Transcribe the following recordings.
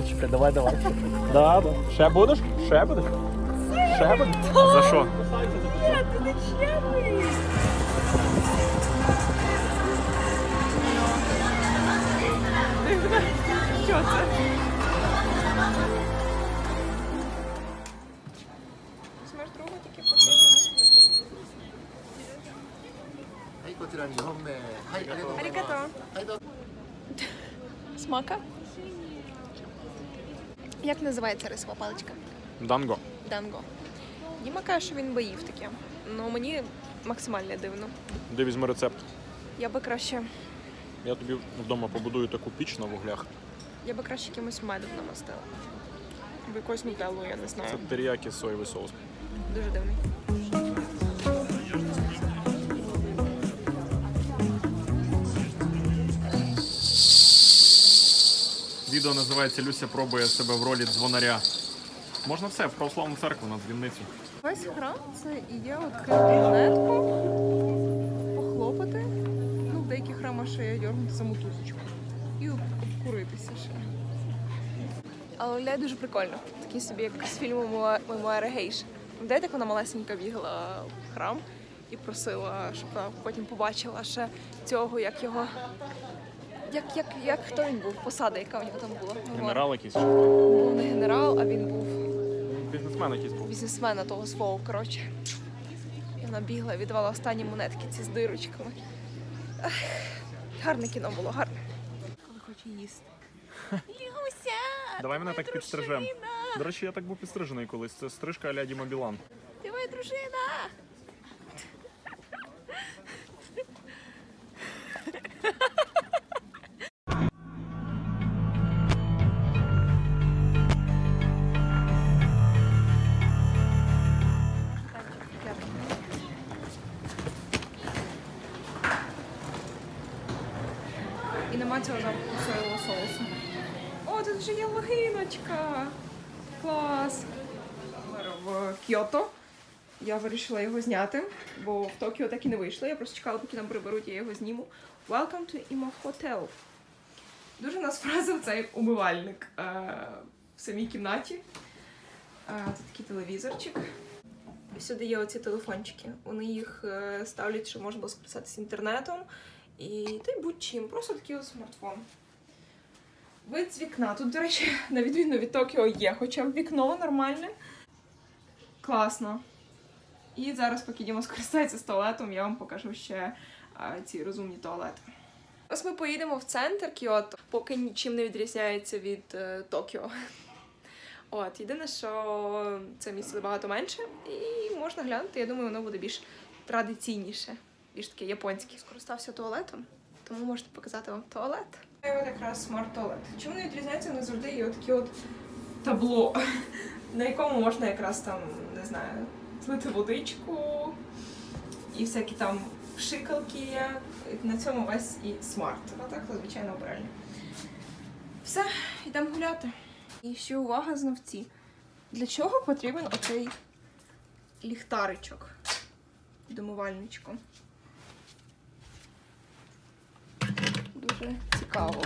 Чекай, давай, давай. Да, да. Ще будеш? Ще будеш? Ще будеш? За що? Нет, ты зачем? Що це? Смеш другу тільки посмотри. Смака? Як називається рисова паличка? Данго. Данго. Діма каже, що він боїв таке. Ну мені максимально дивно. Де візьми рецепт. Я би краще. Я тобі вдома побудую таку піч на вуглях. Я би краще якимось медом намастила. Або якось нутеллу, я не знаю. Це теріякі соєвий соус. Дуже дивний. Відео називається Люся пробує себе в ролі дзвонаря. Можна все, в православну церкву на дзвінницю. Весь храм це і є відкрити монетку, похлопати. Ну, в деяких храмах ще є дьорнути саму тузочку. І обкуритися ще. Але виглядає дуже прикольно. Такий собі, як з фільму «Мемуа- Мемуари Гейш. Пам'ятаєте, як вона малесенька бігла в храм і просила, щоб вона потім побачила ще цього, як його. Як, як, як хто він був? Посада, яка у нього там була? Генерал якийсь. Був не генерал, а він був Бізнесмен якийсь був. бізнесмена того свого, коротше. І вона бігла, віддавала останні монетки ці з дирочками. Ах, гарне кіно було, гарне. Коли хоче їсти. Люся! Давай мене так підстрижем. До речі, я так був підстрижений колись. Це стрижка Аля Діма Білан. Давай, дружина! В Кіото. Я вирішила його зняти, бо в Токіо так і не вийшло. Я просто чекала, поки нам приберуть, я його зніму. Welcome to Imo Hotel. Дуже нас вразив цей умивальник е, в самій кімнаті. Е, тут такий телевізорчик. Всюди є оці телефончики. Вони їх е, ставлять, щоб можна було скористатися інтернетом. І та й будь-чим. Просто такий от смартфон. Вид з вікна. Тут, до речі, на відміну від Токіо є хоча б вікно нормальне. Класно. І зараз, поки Діма скористається з туалетом, я вам покажу ще а, ці розумні туалети. Ось ми поїдемо в центр Кіото, поки нічим не відрізняється від е, Токіо. От, єдине, що це місце набагато менше, і можна глянути, я думаю, воно буде більш традиційніше, більш таке японське. Скористався туалетом, тому можете показати вам туалет. Це якраз смарт-туалет. Чому не відрізняється, вони завжди є такі от табло, на якому можна якраз там, не знаю, злити водичку і всякі там шикалки є. На цьому весь і смарт. А так, звичайно, обиральня. Все, йдемо гуляти. І ще увага, знавці. Для чого потрібен оцей ліхтаричок домувальничком? Дуже цікаво.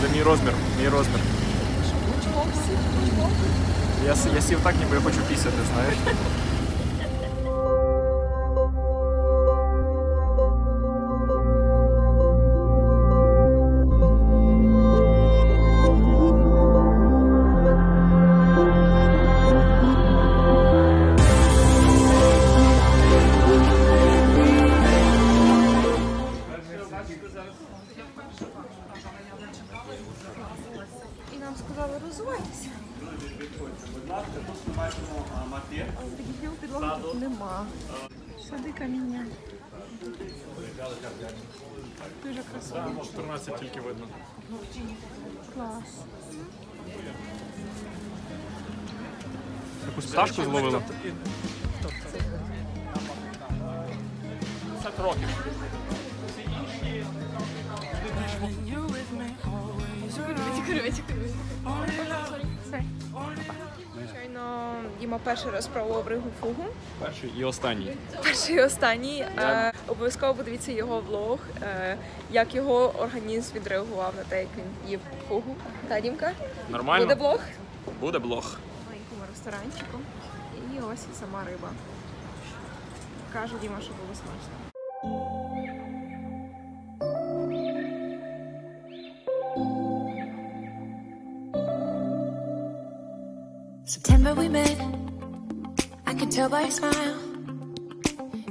Це мій розмір. Мій розмір. Я, я сів так, ніби я хочу пісяти, знаєш. Але таких підлоги тут нема. Сади каміння. Дуже красиво. 14 тільки видно. Клас. Якусь пташку зловили. 50 років. Витікуй, витікуй, витікуй. Sorry. Звичайно, Діма перший раз пробував ригу фугу. Перший і останній. Перший і останній. Е, обов'язково подивіться його влог, е, як його організм відреагував на те, як він їв фугу. Та, Дімка? Нормально? Буде блог? Буде блог. В маленькому ресторанчику. І ось і сама риба. Каже Діма, що було смачно. September. I could tell by your smile.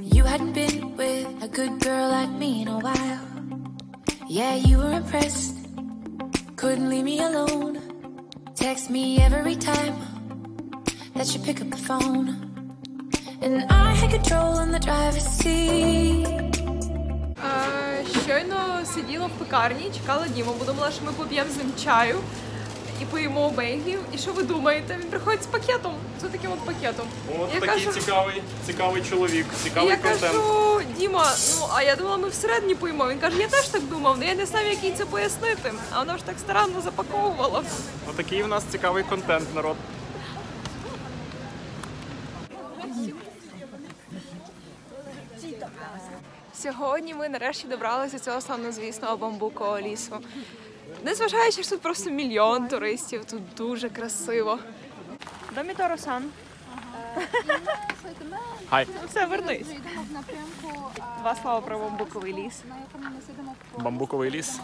You hadn't been with a good girl like me in a while. Yeah, you were impressed. Couldn't leave me alone. Text me every time that you pick up the phone. And I had control on the driver's seat. Е, щойно сиділа в пекарні, чекала Діму, бо думала, що ми поп'ємо з ним чаю і поїмо бейгів. І що ви думаєте? Він приходить з пакетом, з таким от пакетом. От я такий кажу, цікавий, цікавий чоловік, цікавий я контент. кажу, Діма, ну а я думала, ми всередині поїмо. Він каже, я теж так думав, але я не знав, як їй це пояснити. А вона ж так старанно запаковувала. Отакий у нас цікавий контент, народ. Сьогодні ми нарешті добралися до цього славнозвісного бамбукового лісу. Незважаючи, що тут просто мільйон туристів, тут дуже красиво. Доміторо-сан. Хай. Все, вернись. Два слова про бамбуковий ліс. Бамбуковий ліс.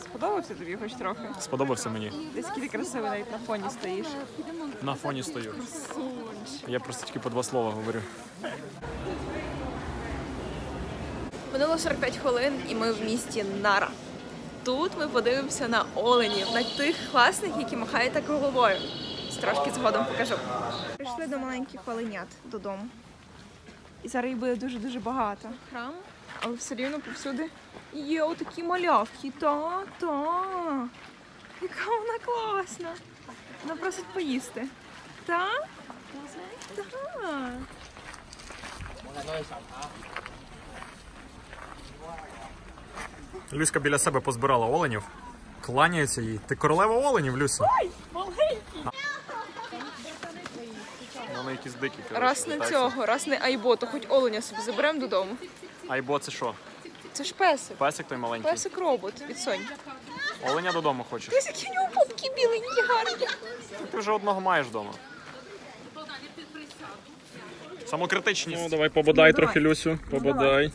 Сподобався тобі хоч трохи? Сподобався мені. Десь ти красивий навіть на фоні стоїш. На фоні стою. Я просто тільки по два слова говорю. Минуло 45 хвилин і ми в місті Нара. Тут ми подивимося на оленів, на тих класних, які махають так головою. Трошки згодом покажу. Прийшли до маленьких оленят додому. І зараз їх буде дуже-дуже багато. Храм, але все рівно повсюди є отакі малявки. Та, та. Яка вона класна. Вона просить поїсти. Та? Так. Люська біля себе позбирала оленів. Кланяється їй. Ти королева оленів, Люся? Ой, маленький! Вони якісь дикі. коротше, Раз не цього, раз не айбо, то хоч оленя собі заберемо додому. Айбо, це що? Це ж песик. Песик той маленький. Песик робот від Сонь. Оленя додому хочеш. Дивись, які в нього попки біленькі, гарні. Ти вже одного маєш вдома. Самокритичність. Ну, давай пободай трохи, Люсю. Пободай.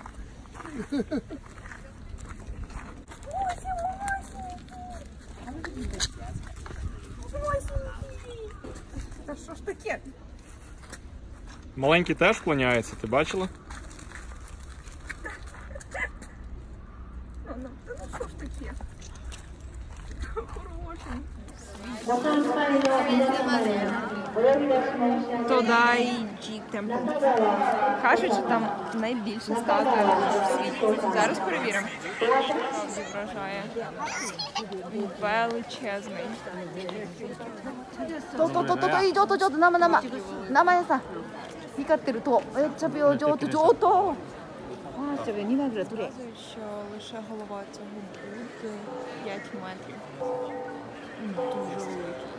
Таке? Маленький теж вклоняється, ти бачила? Ну, ну, та ну що ж таке? Хороший. Тодайджі темпл. Кажуть, що там найбільша статуя в світі. Зараз перевіримо. Справді вражає. Величезний. ととととといいちょっとちょっと生生生野さん光ってるとめっちゃ病状と上等あーちょっと2枚ぐらい取れ що лише голова цього буде 5 метрів. Він Дуже великий.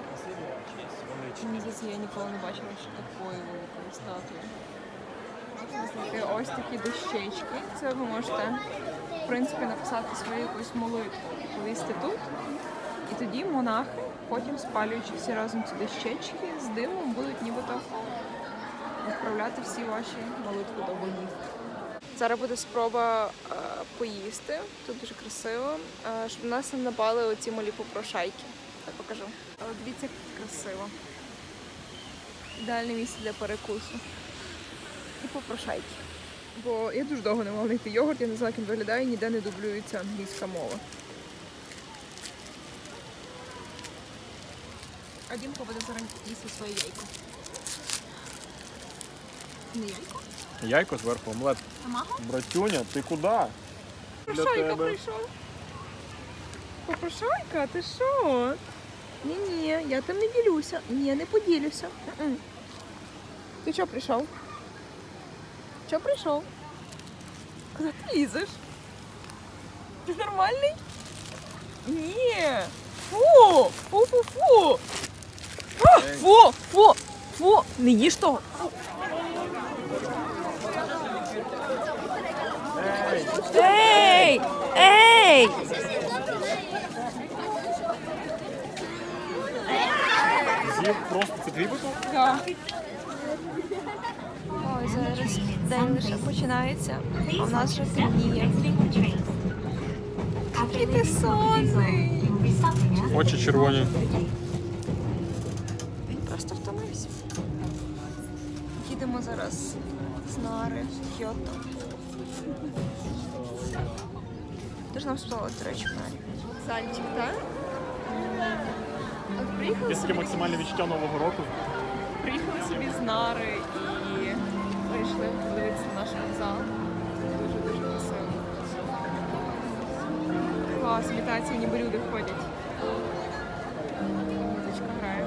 Мені здається, я ніколи не бачила ще такої великої статуї. Знайти ось такі дощечки. Це ви можете, в принципі, написати свою якусь молитву і повісти тут. І тоді монахи, потім спалюючи всі разом ці дощечки, з димом будуть нібито відправляти всі ваші молитви до богів. Зараз буде спроба е, поїсти. Тут дуже красиво. Е, щоб нас не напали оці малі попрошайки. Я покажу. Але дивіться, як красиво. Ідеальне місце для перекусу. І попрошайки. Бо я дуже довго не могла знайти йогурт, я не знала, як він виглядає, ніде не дублюється англійська мова. А Дімко буде зараз їсти своє яйко. Не яйко? Яйко зверху, омлет. Братюня, ти куди? Попрошайка прийшов. Попрошайка, ти що? Ні-ні, я там не ділюся. Ні, не поділюся. М-м. Ти що прийшов? Що прийшов? Куди ти лізеш? Ти нормальний? Ні. Фу! Фу-фу-фу! Фу, фу, фу, не їж того. Ей! Ей! З'їв просто це твій випав? Да. Ой, зараз день лише починається, а в нас вже темніє. Який ти сонний. Очі червоні. Просто втомився. Їдемо зараз з Нари в Кyoto. Дуже нам сподобалось, до речі, в Нарі. Зальчик, так? Приїхали Яке собі- максимальне відчуття нового року? Приїхали собі з Нари і прийшли подивитися на наш вокзал. Дуже-дуже красиво. Клас, імітації, ніби люди ходять. Музичка грає.